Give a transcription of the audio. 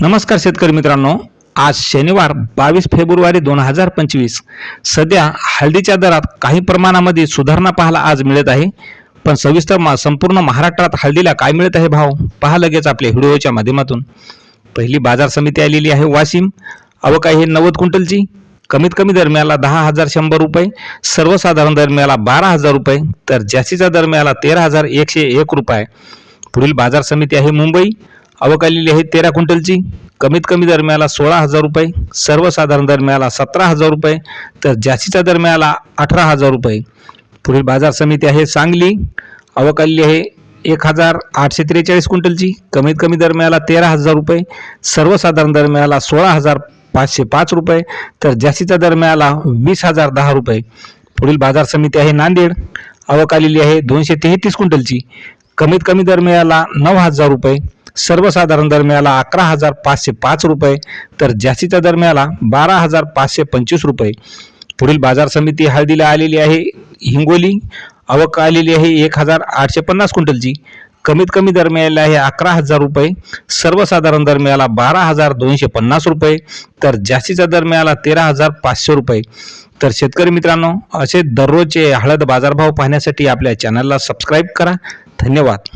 नमस्कार शेतकरी मित्रांनो. आज शनिवार बावीस फेब्रुवारी दोन हजार पंचवीस. सध्या हळदीच्या दरात काही प्रमाणामध्ये सुधारणा पाहायला आज मिळत आहे. पण सविस्तर मा संपूर्ण महाराष्ट्रात हळदीला काय मिळत आहे भाव? पहा लगेच आपल्या व्हिडिओच्या माध्यमातून. पहिली बाजार समिती आलेली आहे वाशिम. अवकाळी हे नव्वद क्विंटलची. कमीत कमी दरम्याला दहा हजार शंभर रुपये. सर्वसाधारण दरम्याला बारा हजार रुपये. तर जास्तीच्या दरम्याला तेरा हजार एकशे एक रुपये. पुढील बाजार समिती आहे मुंबई. आवक आलेली आहे तेरा क्विंटलची. कमीत कमी दरम्याला सोळा हजार रुपये. सर्वसाधारण दरम्याला सतरा हजार रुपये. तर जास्तीच्या दरम्याला अठरा हजार रुपये. पुढील बाजार समिती आहे सांगली. आवक आलेली आहे एक हजार आठशे त्रेचाळीस क्विंटलची. कमीत कमी दरम्याला तेरा हजार रुपये. सर्वसाधारण दरम्याला सोळा हजार पाचशे पाच रुपये. तर जास्तीच्या दरम्याला वीस हजार दहा रुपये. पुढील बाजार समिती आहे नांदेड. आवक आलेली आहे दोनशे तेहतीस क्विंटलची. कमीत कमी दरम्याला नऊ हजार रुपये सर्वसाधारण दरम्याला अकरा हजार पाचशे पाच रुपये तर जास्तीच्या दरम्याला बारा हजार पाचशे पंचवीस रुपये. पुढील बाजार समिती हळदीला आलेली आहे हिंगोली आवक आलेली आहे एक हजार आठशे पन्नास क्विंटलची. कमीत कमी दरम्याला आहे अकरा हजार रुपये सर्वसाधारण दरम्याला बारा हजार दोनशे पन्नास रुपये तर जास्तीच्या दरम्याला तेरा हजार पाचशे रुपये. तर शेतकरी मित्रांनो असे दररोजचे हळद बाजारभाव पाहण्यासाठी आपल्या चॅनलला सबस्क्राईब करा. धन्यवाद.